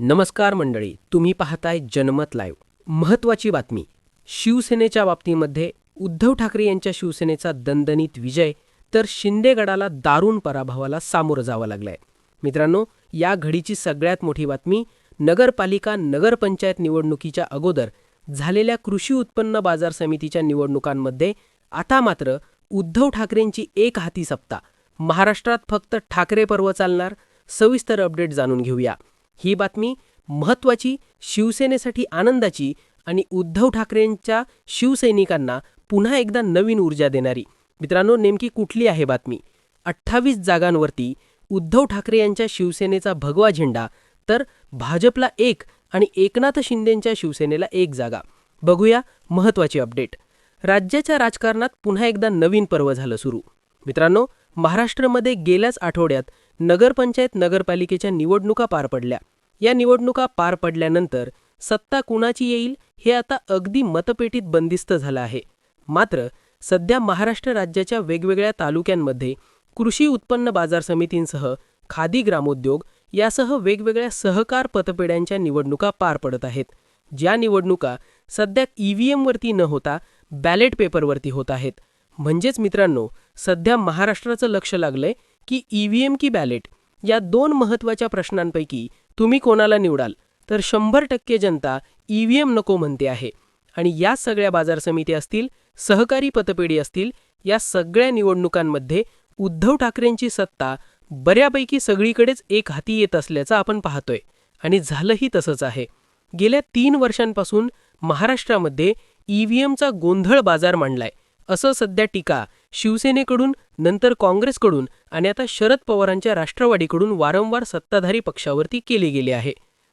नमस्कार मंडळी तुम्ही पाहताय जनमत लाईव्ह. महत्त्वाची बातमी. शिवसेनेच्या बाबतीमध्ये उद्धव ठाकरे यांच्या शिवसेनेचा दणदणीत विजय तर शिंदेगडाला दारुण पराभवाला सामोरं जावं लागलंय. मित्रांनो या घडीची सगळ्यात मोठी बातमी नगरपालिका नगरपंचायत निवडणुकीच्या अगोदर झालेल्या कृषी उत्पन्न बाजार समितीच्या निवडणुकांमध्ये आता मात्र उद्धव ठाकरेंची एक हाती सप्ता महाराष्ट्रात फक्त ठाकरे पर्व चालणार? सविस्तर अपडेट जाणून घेऊया. ही बातमी महत्वाची शिवसेनेसाठी आनंदाची आणि उद्धव ठाकरेंच्या शिवसैनिकांना पुन्हा एकदा नवीन ऊर्जा देणारी. मित्रांनो नेमकी कुठली आहे बातमी? अठ्ठावीस जागांवरती उद्धव ठाकरे यांच्या शिवसेनेचा भगवा झेंडा तर भाजपला एक आणि एकनाथ शिंदेंच्या शिवसेनेला एक जागा. बघूया महत्त्वाची अपडेट. राज्याच्या राजकारणात पुन्हा एकदा नवीन पर्व झालं सुरू. मित्रांनो महाराष्ट्रामध्ये गेल्याच आठवड्यात नगरपंचायत नगरपालिकेच्या निवडणुका पार पडल्या. या निवडणुका पार पडल्यानंतर सत्ता कुणाची येईल हे आता अगदी मतपेटीत बंदिस्त झालं आहे. मात्र सध्या महाराष्ट्र राज्याच्या वेगवेगळ्या तालुक्यांमध्ये कृषी उत्पन्न बाजार समितींसह खादी ग्रामोद्योग यासह वेगवेगळ्या सहकार पतपेढ्यांच्या निवडणुका पार पडत आहेत. ज्या निवडणुका सध्या ईव्हीएमवरती न होता बॅलेट पेपरवरती होत आहेत. म्हणजेच मित्रांनो सध्या महाराष्ट्राचं लक्ष लागलंय की ई व्ही एम की बॅलेट या दोन महत्त्वाच्या प्रश्नांपैकी तुम्ही कोणाला निवडाल? तर शंभर टक्के जनता ई व्ही एम नको म्हणते आहे. आणि या सगळ्या बाजार समिती असतील सहकारी पतपेढी असतील या सगळ्या निवडणुकांमध्ये उद्धव ठाकरेंची सत्ता बऱ्यापैकी सगळीकडेच एक हाती येत असल्याचं आपण पाहतोय. आणि झालंही तसंच आहे. गेल्या तीन वर्षांपासून महाराष्ट्रामध्ये ई व्ही एमचा गोंधळ बाजार मांडलाय. असं सध्या टीका शिवसेनेकडून नंतर काँग्रेसकडून आणि आता शरद पवारांच्या राष्ट्रवादीकडून वारंवार सत्ताधारी पक्षावरती केली गेली आहे.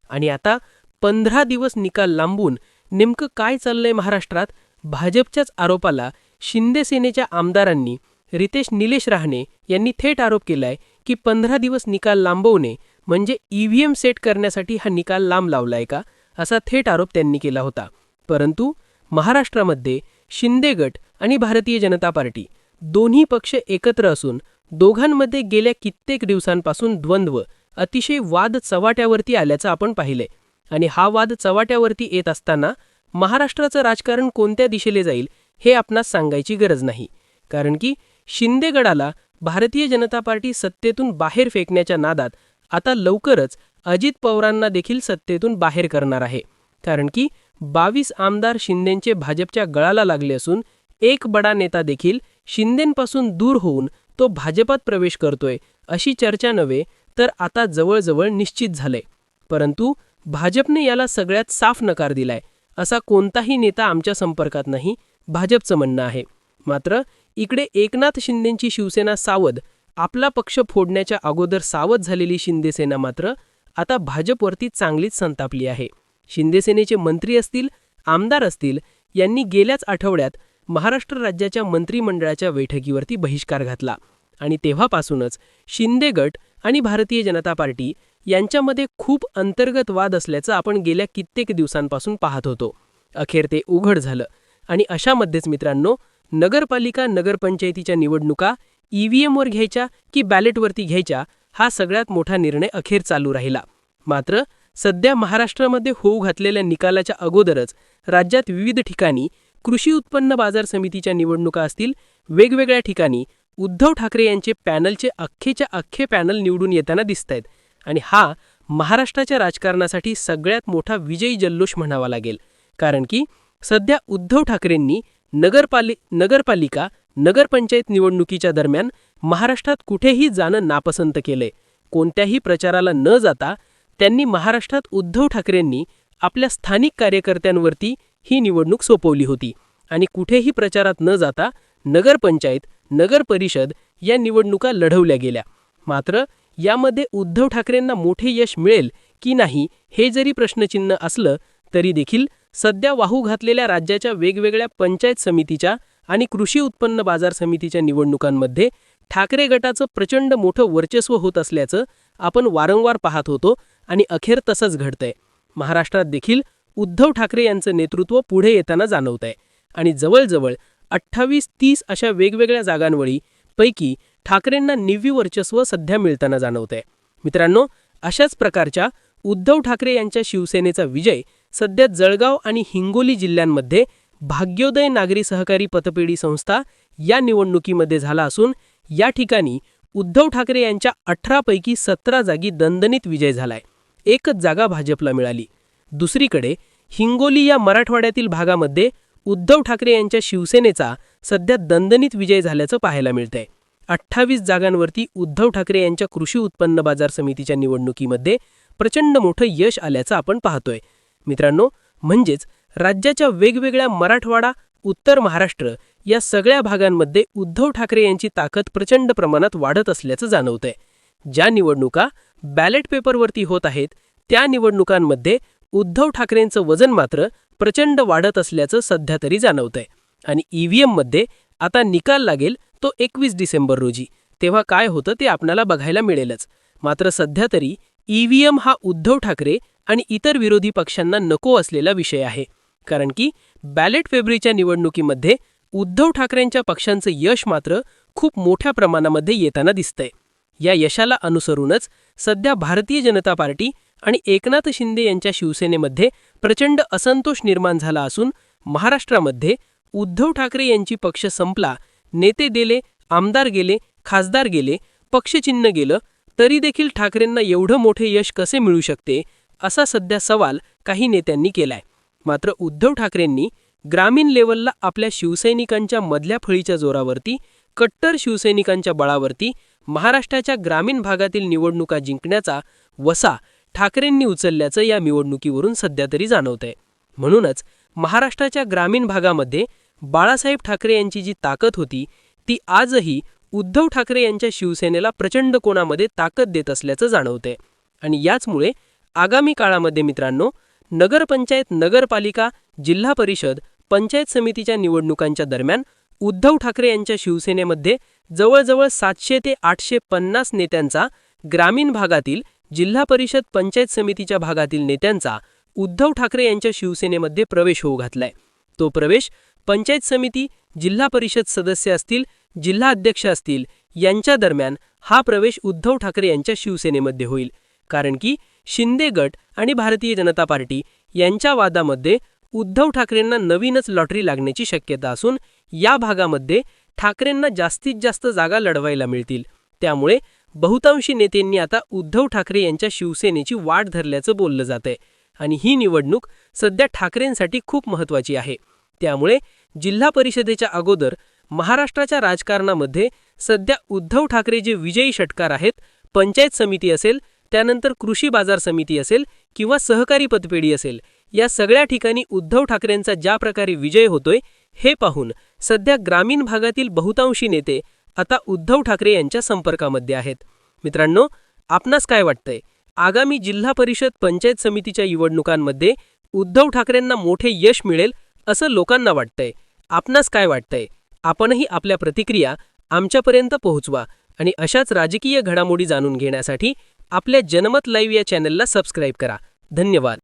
आणि आता पंधरा दिवस निकाल लांबून नेमकं काय चाललंय महाराष्ट्रात? भाजपच्याच आरोपाला शिंदे सेनेच्या आमदारांनी रितेश निलेश राहणे यांनी थेट आरोप केलाय की पंधरा दिवस निकाल लांबवणे म्हणजे ईव्हीएम सेट करण्यासाठी हा निकाल लांब लावलाय का? असा थेट आरोप त्यांनी केला होता. परंतु महाराष्ट्रामध्ये शिंदे गट आणि भारतीय जनता पार्टी दोन्ही पक्ष एकत्र असून दोघांमध्ये गेल्या कित्येक दिवसांपासून द्वंद्व अतिशय वाद चव्हाट्यावरती आल्याचं आपण पाहिलंय आणि हा वाद चव्हाट्यावरती येत असताना महाराष्ट्राचं राजकारण कोणत्या दिशेले जाईल हे आपणास सांगायची गरज नाही. कारण की शिंदेगडाला भारतीय जनता पार्टी सत्तेतून बाहेर फेकण्याच्या नादात आता लवकरच अजित पवारांना देखील सत्तेतून बाहेर करणार आहे. कारण की बावीस आमदार शिंदेंचे भाजपच्या गळाला लागले असून एक बडा नेता देखील शिंदेंपासून दूर होऊन तो भाजपात प्रवेश करतोय अशी चर्चा नव्हे तर आता जवळजवळ निश्चित झालंय. परंतु भाजपने याला सगळ्यात साफ नकार दिलाय असा कोणताही नेता आमच्या संपर्कात नाही भाजपचं म्हणणं आहे. मात्र इकडे एकनाथ शिंदेंची शिवसेना सावध आपला पक्ष फोडण्याच्या अगोदर सावध झालेली शिंदेसेना मात्र आता भाजपवरती चांगलीच संतापली आहे. शिंदेसेनेचे मंत्री असतील आमदार असतील यांनी गेल्याच आठवड्यात महाराष्ट्र राज्याच्या मंत्रिमंडळाच्या बैठकीवरती बहिष्कार घातला आणि तेव्हापासूनच शिंदे गट आणि भारतीय जनता पार्टी यांच्यामध्ये खूप अंतर्गत वाद असल्याचं आपण गेल्या कित्येक दिवसांपासून पाहत होतो. अखेर ते उघड झालं आणि अशामध्येच मित्रांनो नगरपालिका नगरपंचायतीच्या निवडणुका ई व्ही एमवर घ्यायच्या की बॅलेटवरती घ्यायच्या हा सगळ्यात मोठा निर्णय अखेर चालू राहिला. मात्र सध्या महाराष्ट्रामध्ये होऊ घातलेल्या निकालाच्या अगोदरच राज्यात विविध ठिकाणी कृषी उत्पन्न बाजार समितीच्या निवडणुका असतील वेगवेगळ्या ठिकाणी उद्धव ठाकरे यांचे पॅनलचे अख्खेच्या अख्खे पॅनल निवडून येताना दिसत आहेत आणि हा महाराष्ट्राच्या राजकारणासाठी सगळ्यात मोठा विजयी जल्लोष म्हणावा लागेल. कारण की सध्या उद्धव ठाकरेंनी नगरपालि नगरपालिका नगरपंचायत निवडणुकीच्या दरम्यान महाराष्ट्रात कुठेही जाणं नापसंत केलंय. कोणत्याही प्रचाराला न जाता त्यांनी महाराष्ट्रात उद्धव ठाकरेंनी आपल्या स्थानिक कार्यकर्त्यांवरती ही निवडणूक सोपवली होती. आणि कुठेही प्रचारात न जाता नगरपंचायत नगर परिषद या निवडणुका लढवल्या गेल्या. मात्र यामध्ये उद्धव ठाकरेंना मोठे यश मिळेल की नाही हे जरी प्रश्नचिन्ह असलं तरी देखील सध्या वाहू घातलेल्या राज्याच्या वेगवेगळ्या पंचायत समितीच्या आणि कृषी उत्पन्न बाजार समितीच्या निवडणुकांमध्ये ठाकरे गटाचं प्रचंड मोठं वर्चस्व होत असल्याचं आपण वारंवार पाहत होतो आणि अखेर तसंच घडतंय. महाराष्ट्रात देखील उद्धव ठाकरे यांचं नेतृत्व पुढे येताना जाणवतंय. आणि जवळजवळ अठ्ठावीस तीस अशा वेगवेगळ्या जागांवळी पैकी ठाकरेंना निव्वी वर्चस्व सध्या मिळताना जाणवतंय. मित्रांनो अशाच प्रकारच्या उद्धव ठाकरे यांच्या शिवसेनेचा विजय सध्या जळगाव आणि हिंगोली जिल्ह्यांमध्ये भाग्योदय नागरी सहकारी पतपेढी संस्था या निवडणुकीमध्ये झाला असून या ठिकाणी उद्धव ठाकरे यांच्या अठरापैकी सतरा जागी दणदणीत विजय झालाय. एकच जागा भाजपला मिळाली. दुसरीकडे हिंगोली या मराठवाड्यातील भागामध्ये उद्धव ठाकरे यांच्या शिवसेनेचा सध्या दणदणीत विजय झाल्याचं पाहायला मिळतंय. अठ्ठावीस जागांवरती उद्धव ठाकरे यांच्या कृषी उत्पन्न बाजार समितीच्या निवडणुकीमध्ये प्रचंड मोठं यश आल्याचं आपण पाहतोय. मित्रांनो म्हणजेच राज्याच्या वेगवेगळ्या मराठवाडा उत्तर महाराष्ट्र या सगळ्या भागांमध्ये उद्धव ठाकरे यांची ताकद प्रचंड प्रमाणात वाढत असल्याचं जाणवतंय. ज्या निवडणुका बॅलेट पेपरवरती होत आहेत त्या निवडणुकांमध्ये उद्धव ठाकरेंचं वजन मात्र प्रचंड वाढत असल्याचं सध्या तरी जाणवतंय. आणि ईव्हीएममध्ये आता निकाल लागेल तो एकवीस डिसेंबर रोजी. तेव्हा काय होतं ते आपल्याला बघायला मिळेलच. मात्र सध्या तरी ईव्हीएम हा उद्धव ठाकरे आणि इतर विरोधी पक्षांना नको असलेला विषय आहे. कारण की बॅलेट फेब्रीच्या निवडणुकीमध्ये उद्धव ठाकरेंच्या पक्षांचं यश मात्र खूप मोठ्या प्रमाणामध्ये येताना दिसतंय. या यशाला अनुसरूनच सध्या भारतीय जनता पार्टी आणि एकनाथ शिंदे यांच्या शिवसेनेमध्ये प्रचंड असंतोष निर्माण झाला असून महाराष्ट्रामध्ये उद्धव ठाकरे यांची पक्ष संपला नेते दिले आमदार गेले खासदार गेले पक्षचिन्ह गेलं तरी देखील ठाकरेंना एवढं मोठे यश कसे मिळू शकते असा सध्या सवाल काही नेत्यांनी केलाय. मात्र उद्धव ठाकरेंनी ग्रामीण लेवलला आपल्या शिवसैनिकांच्या मधल्या फळीच्या जोरावरती कट्टर शिवसैनिकांच्या बळावरती महाराष्ट्राच्या ग्रामीण भागातील निवडणुका जिंकण्याचा वसा ठाकरेंनी उचलल्याचं या निवडणुकीवरून सध्या तरी जाणवतंय. म्हणूनच महाराष्ट्राच्या ग्रामीण भागामध्ये बाळासाहेब ठाकरे यांची जी ताकद होती ती आजही उद्धव ठाकरे यांच्या शिवसेनेला प्रचंड कोणामध्ये ताकद देत असल्याचं जाणवतंय. आणि याचमुळे आगामी काळामध्ये मित्रांनो नगरपंचायत नगरपालिका जिल्हा परिषद पंचायत समितीच्या निवडणुकांच्या दरम्यान उद्धव ठाकरे यांच्या शिवसेनेमध्ये जवळजवळ सातशे ते आठशे पन्नास नेत्यांचा ग्रामीण भागातील जिल्हा परिषद पंचायत समितीच्या भागातील नेत्यांचा उद्धव ठाकरे यांच्या शिवसेनेमध्ये प्रवेश होऊ घातलाय. तो प्रवेश पंचायत समिती जिल्हा परिषद सदस्य असतील जिल्हा अध्यक्ष असतील यांच्या दरम्यान हा प्रवेश उद्धव ठाकरे यांच्या शिवसेनेमध्ये होईल. कारण की शिंदे गट आणि भारतीय जनता पार्टी यांच्या वादामध्ये उद्धव ठाकरेंना नवीनच लॉटरी लागण्याची शक्यता असून या भागामध्ये ठाकरेंना जास्तीत जास्त जागा लढवायला मिळतील. त्यामुळे बहुतांशी नेत्यांनी आता उद्धव ठाकरे यांच्या शिवसेनेची वाट धरल्याचं बोललं जातंय. आणि ही निवडणूक सध्या ठाकरेंसाठी खूप महत्त्वाची आहे. त्यामुळे जिल्हा परिषदेच्या अगोदर महाराष्ट्राच्या राजकारणामध्ये सध्या उद्धव ठाकरे जे विजयी षटकार आहेत पंचायत समिती असेल त्यानंतर कृषी बाजार समिती असेल किंवा सहकारी पतपेढी असेल या सगळ्या ठिकाणी उद्धव ठाकरेंचा ज्या प्रकारे विजय होतोय हे पाहून सध्या ग्रामीण भागातील बहुतांशी नेते आता उद्धव ठाकरे यांच्या संपर्कामध्ये आहेत. मित्रांनो आपणास काय वाटतंय? आगामी जिल्हा परिषद पंचायत समितीच्या निवडणुकांमध्ये उद्धव ठाकरेंना मोठे यश मिळेल असं लोकांना वाटतंय. आपणास काय वाटतंय? आपणही आपल्या प्रतिक्रिया आमच्यापर्यंत पोहोचवा आणि अशाच राजकीय घडामोडी जाणून घेण्यासाठी आपल्या जनमत लाईव्ह या चॅनलला सबस्क्राईब करा. धन्यवाद.